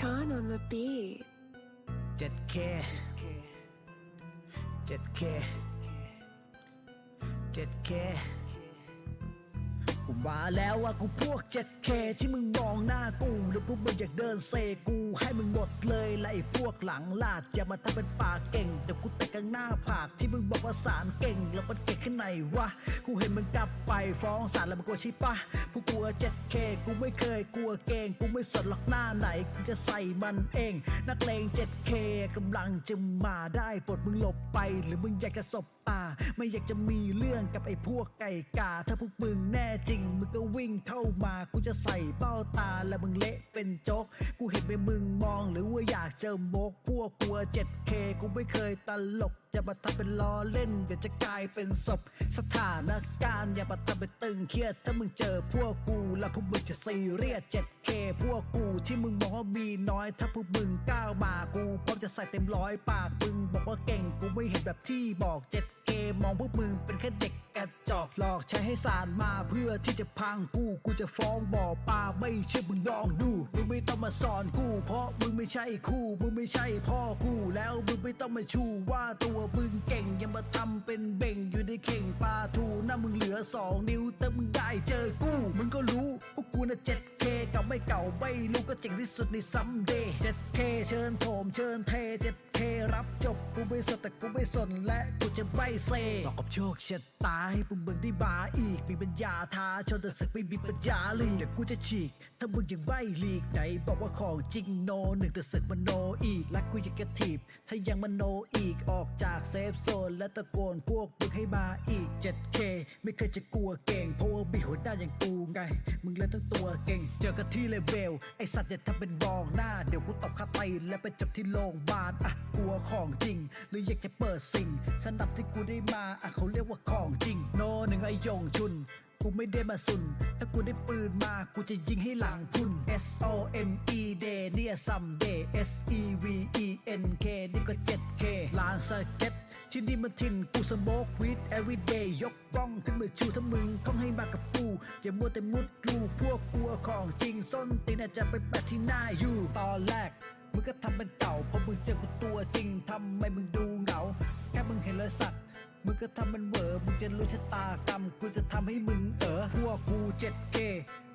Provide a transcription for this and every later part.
Sean on the beat. 7K 7K 7K กูมาแล้วว่ากูพวก 7K ที่มึงมองหน้ากูแล้วพวกมึงอยากเดินเซกูให้มึงหมดเลยและไอ้พวกหลังลาดอย่ามาทำเป็นปากเก่งเดี๋ยวกูเตะกลางหน้าผากที่มึงบอกว่าสารเก่งแล้วมันเก่งขึ้นไหนวะกูเห็นมึงกลับไปฟ้องศาลแล้วมึงกลัวใช่ปะพวกกูอะ 7K กูไม่เคยกลัวเกงกูไม่สนหรอกหน้าไหนกูจะใส่มันเอง นักเลง 7K กำลังจะมาได้ปลดมึงหลบไปหรือมึงอยากจะสบ ตาไม่อยากจะมีเรื่องกับไอ้พวกไก่กา ถ้าพวกมึงแน่จริง มึงก็วิ่งเข้ามา กูจะใส่เป้าตาแล้วมึงเละเป็นโจ๊กกูเห็นไปมึงมองหรือว่าอยากเจอโมก พวกกลัว 7K กูไม่เคยตลกอย่ามาทำเป็นล้อเล่น เดี๋ยวจะกลายเป็นศพ สถานการณ์อย่ามาทำเป็นตึงเครียด ถ้ามึงเจอพวกกูแล้วพวกมึงจะซีเรียส 7K พวกกูที่มึงมองว่ามีน้อย ถ้าพวกมึงก้าวมากูพร้อมจะใส่เต็มร้อยปากมึงบอกว่าเก่งกูไม่เห็นแบบที่บอก 7K มองพวกมึงเป็นแค่เด็กกระจอกหลอกใช้ให้สารมาเพื่อที่จะพังกูกูจะฟ้องบ่อปลาไม่เชื่อมึงลองดูมึงไม่ต้องมาสอนกู เพราะมึงไม่ใช่คู่มึงไม่ใช่พ่อกูแล้วมึงไม่ต้องมาชูว่าตัวมึงเก่งอยังมาทำเป็นเบ่งอยู่ในเข่งปลาทูหน้ามึงเหลือสองนิ้วแต่มึงได้เจอกูมึงก็รู้พวกกูน่ะ 7K เคเก่าไม่เก่าไม่รู้ก็เจ๋งที่สุดในซัมเดย์ 7K เคเชิญโถมเชิญเท 7K รับจบกูไม่สนแต่กูไม่สนและกูจะไม่เซหลอกกับโชคชะตาให้พวกมึงได้มาอีกมีปัญญาท้าชนแต่ศึกไม่มีปัญญาลีกเดี๋ยวกูจะฉีก ถ้ามึงยังไม่ลีกไหนบอกว่าของจริงโนหนึ่งแต่ศึกมันโนอีก และกูอยากจะถีบ ถ้ายังมันโนอีกออกจากเซฟโซน และตะโกนพวกมึงให้มาอีก 7K ไม่เคยจะกลัวเก่งเพราะว่ามีหัวหน้าอย่างกู ไง มึงเลยต้งตัวเก่ง เจอกันที่เลเวล ไอสัตว์อย่าทำเป็นบองหน้า เดี๋ยวกูตบคาไตและไปจับที่โรงพยาบาลอะกลัวของจริง หรืออยากจะเปิดสิ่งสนับที่กูได้มาอะเขาเรียกว่าของจริง โนหนึ่งไอยงชุนกูไม่ได้มาสุน ถ้ากูได้ปืนมา กูจะยิงให้หลังพุน S O M E Day เนี่ย someday S E V E N K นี่ก็ 7K ลานสเก็ต ที่นี่มันถิ่นกูสโมกวีด everyday ยกป้องขึ้นมือชูถ้ามึงต้องให้มากับกูอย่ามัวแต่มุดลูพวกกลัวของจริงส้นตีนอาจจะไปแปะที่หน้าอยู่ตอนแรกมึงก็ทำเป็นเก่าพราะมึงเจอกูตัวจริงทำไมมึงดูเหงา แค่มึงเห็นรอยสักมึงก็ทำมันเวอร์มึงจะรู้ชะตากรรมกูจะทำให้มึงเออพวกกู 7K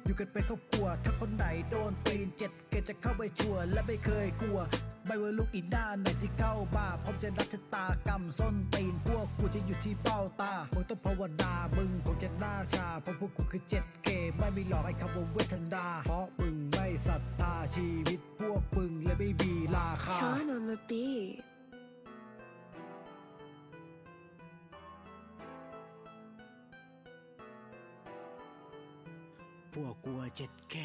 อยู่กันเป็นครอบครัว ถ้าคนไหนโดนตีน 7K จะเข้าไปชัวร์และไม่เคยกลัว ไม่ว่าลูกอีกด้านไหนที่เข้ามาพร้อมจะรับชะตากรรมส้นตีนพวกกูจะอยู่ที่เป้าตามึงต้องภาวนามึงคงจะหน้าชาเพราะพวกกูคือ 7K ไม่มีหลอกไอ้คำว่าเวทนา เพราะมึงไม่ศรัทธาชีวิตพวกมึงและไม่มีราคา Sean on the beat. พวกก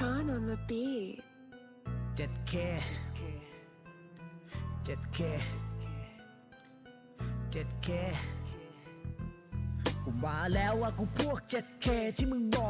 Sean on the beat. 7K 7K 7K กูมาแล้วว่ากูพวก 7K ที่มึงมอ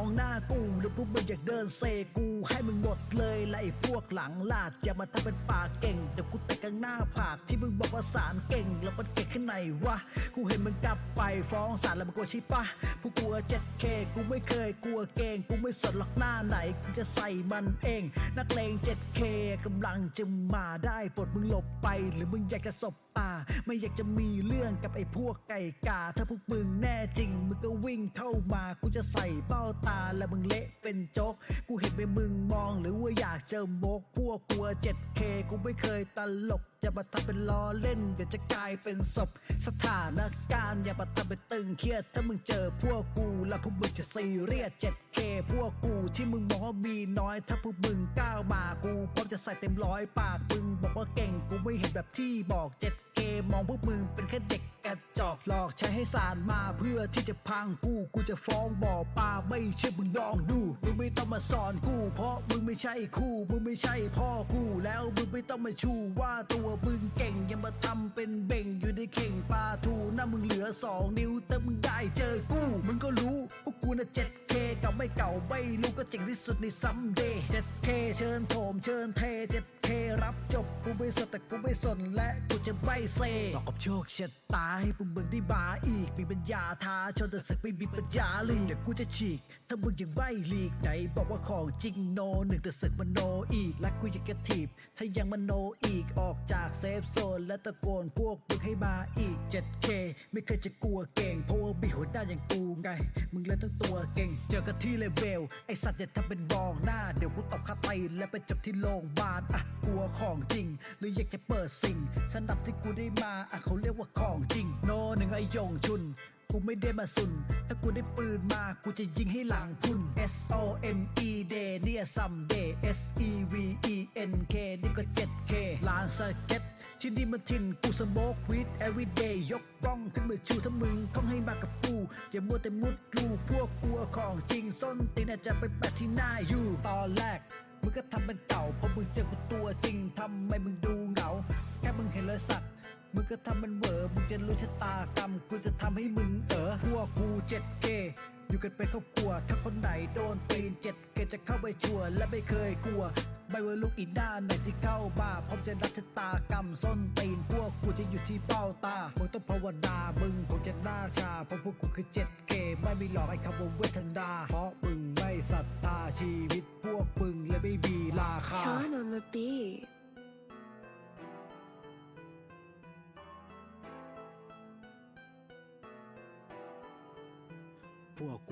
งหน้ากู แล้วพวกมึงอยากเดินเซกูให้มึงหมดเลยและไอ้พวกหลังลาดอย่ามาทำเป็นปากเก่งเดี๋ยวกูเตะกลางหน้าผากที่มึงบอกว่าสารเก่งแล้วมันเก่งขึ้นไหนวะกูเห็นมึงกลับไปฟ้องศาลแล้วมึงกลัวใช่ปะพวกกูอะ 7K กูไม่เคยกลัวเก่งกูไม่สนหรอกหน้าไหนกูจะใส่มันเอง นักเลง 7K กำลังจะมาได้ปลดมึงหลบไปหรือมึงอยากจะสบตา ไม่อยากจะมีเรื่องกับไอ้พวกไก่กา ถ้าพวกมึงแน่จริง มึงก็วิ่งเข้ามากูจะใส่เป้าตาแล้วมึงเละเป็นโจ๊กกูเห็นไปมึงมองหรือว่าอยากเจอโมกพวกกลัว 7K กูไม่เคยตลกอย่ามาทำเป็นล้อเล่นเดี๋ยวจะกลายเป็นศพ สถานการณ์อย่ามาทำเป็นตึงเครียด ถ้ามึงเจอพวกกูแล้วพวกมึงจะซีเรียส 7K พวกกูที่มึงมองว่ามีน้อย ถ้าพวกมึงก้าวมากูพร้อมจะใส่เต็มร้อยปากมึงบอกว่าเก ไว้เห็นแบบที่บอก 7K มองพวกมึงเป็นแค่เด็กกระจอกหลอกใช้ให้สารมาเพื่อที่จะพังกู กูจะฟ้องบ่อปลาไม่เชื่อมึงลองดูมึงไม่ต้องมาสอนกู เพราะมึงไม่ใช่คู่มึงไม่ใช่พ่อกูแล้วมึงไม่ต้องมาชูว่าตัวมึงเก่งอยังมาทำเป็นเบ่งอยู่ในเข่งปลาทูหน้ามึงเหลือสองนิ้วแต่มึงได้เจอกูมึงก็รู้พวกกูน่ะ 7K 7K เคเก่าไม่เก่าไม่รู้ก็เจ๋งที่สุดในซัมเดย์ 7K เคเชิญโถมเชิญเท 7K รับจบกูไม่สนแต่กูไม่สนและกูจะไม่เซบอกกับโชคชะตาให้พวกมึงได้มาอีก มีปัญญาท้าชนแต่ศึกไม่มีปัญญาลีกเดี๋ยวกูจะฉีก ถ้ามึงยังไม่ลีกไหนบอกว่าของจริงโนหนึ่งแต่ศึกมันโนอีก และกูยังกระถีบ ถ้ายังมันโนอีกออกจากเซฟโซน และตะโกนพวกมึงให้มาอีก 7K ไม่เคยจะกลัวเก่งเพราะว่ามีหัวหน้าอย่างกูไง มึงเลยต้องตัวเก่ง เจอกันที่เลเวลไอสัตว์อย่าทำเป็นมองหน้า เดี๋ยวกูตบคาตีและไปจับที่โรงพยาบาลอะกลัวของจริง หรืออยากจะเปิดสิ่งสนับที่กูได้มาอะเขาเรียกว่าของจริง โนหนึ่งไอยงชุน กูไม่ได้มาสุน ถ้ากูได้ปืนมากูจะยิงให้หลังพุ่น S O M E Day เนี่ย someday S E V E N K นี่ก็ 7K ลานสเก็ตที่นี่มันถิ่นกูสโมกวิด everyday ยกป้องขึ้นมือชูถ้ามึงต้องให้มากับกูอย่ามัวแต่มุดลูพวกกลัวของจริงส้นตีนอาจจะไปแปะที่หน้าอยู่ตอนแรกมึงก็ทำเป็นเก่าเพราะมึงเจอกูตัวจริงทำไมมึงดูเหงา แค่มึงเห็นรอยสัก มึงก็ทำมันเวอมึงจะรู้ชะตากรรมกูจะทำให้มึงเออพวกกู 7K อยู่กันเป็นครอบครัว ถ้าคนไหนโดนตีน 7K จะเข้าไปชัวร์และไม่เคยกลัวไม่ว่าลูกอีกด้านไหนที่เข้ามาพร้อมจะรับชะตากรรมส้นตีนพวกกูจะอยู่ที่เป้าตามึงต้องภาวนามึงคงจะหน้าชาเพราะพวกกูคือ 7K ไม่มีหลอกไอ้คำว่าเวทนาเพราะมึงไม่ศรัทธาชีวิตพวกมึงเลยไม่มีราคา Sean on the beat. 보았고